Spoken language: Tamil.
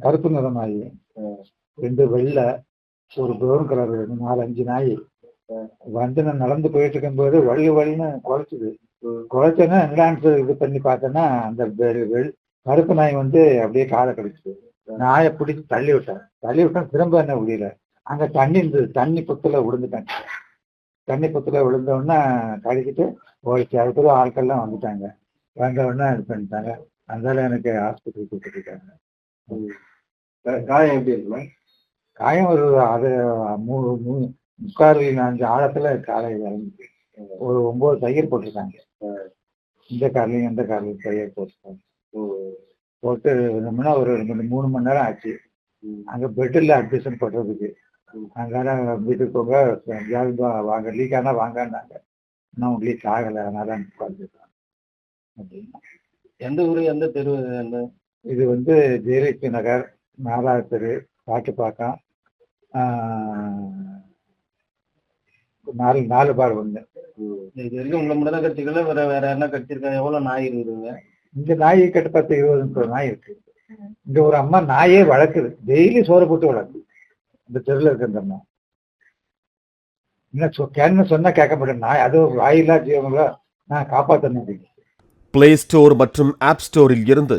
கருப்பு நிற நாய் ரெண்டு வெள்ளை ஒரு ப்ரௌன் கலர் நாலு அஞ்சு நாய் வந்து நான் நடந்து போயிட்டு இருக்கும்போது வழி வழின்னு குறைச்சிது. குறைச்சோன்னா என்லான்ஸ் இது பண்ணி பார்த்தேன்னா அந்த வெள்- கருப்பு நாய் வந்து அப்படியே காலை கடிச்சிது. நாயை பிடிச்சி தள்ளி விட்டேன் தள்ளி விட்டேன் திரும்ப என்ன முடியல. அங்க தண்ணி இருந்தது. தண்ணி புத்துல விழுந்துட்டேன் தண்ணி புத்துல விழுந்த உடனே கடிச்சிட்டு ஓடிச்சு அதுக்குள்ள ஆட்கள்லாம் வந்துட்டாங்க. வந்த உடனே இது பண்ணிட்டாங்க. அதனால எனக்கு ஹாஸ்பிட்டல் கூப்பிட்டு இருக்காங்க காயம் எப்படி இருக்குமா? காயம் ஒரு அது மூணு மூணு முக்கால் அஞ்சு ஆழத்துல காலை இறங்கிச்சு ஒரு ஒன்பது தையல் போட்டிருக்காங்க. இந்த காலையும் இந்த காலையும் தையல் போட்டிருக்காங்க. போட்டு இருந்தோம்னா ஒரு ரெண்டு மூணு மணி நேரம் ஆச்சு. அங்க பெட்டில் அட்மிஷன் போடுறதுக்கு அதனால வீட்டுக்கு எங்கேயாவது வா- வாங்க லீக் ஆனா வாங்கன்னாங்க. இன்னும் லீக் ஆகலை அதனால உட்காந்துருக்காங்க அப்படின்னா எந்த ஊரு எந்த தெரு எந்த இது வந்து ஜெயலட்சுமி நகர் நாலாவது தெரு பாட்டுப்பாக்கம் ஆஹ், நாலு நாலு பார் ஒன்று இது வரைக்கும் உங்களை மட்டும் தான் கட்சிகள வேற வேற என்ன கட்சிருக்காங்க எவ்வளவு நாய் இருக்குதுங்க இங்க நாய் கிட்ட பத்து இருபது முப்பது நாய் இருக்கு. இங்க ஒரு அம்மா நாயே வளர்க்குது. டெய்லி சோறு போட்டு வளர்க்குது. இந்த தெருவில் இருக்க இந்த அம்மா. என்ன சொ கேன்னு சொன்னா கேட்க மாட்டேன் நாய் அதுவும் வாயில்லா ஜீவங்களோ நான் காப்பாற்றணும் பிளே ஸ்டோர் மற்றும் ஆப் ஸ்டோரில் இருந்து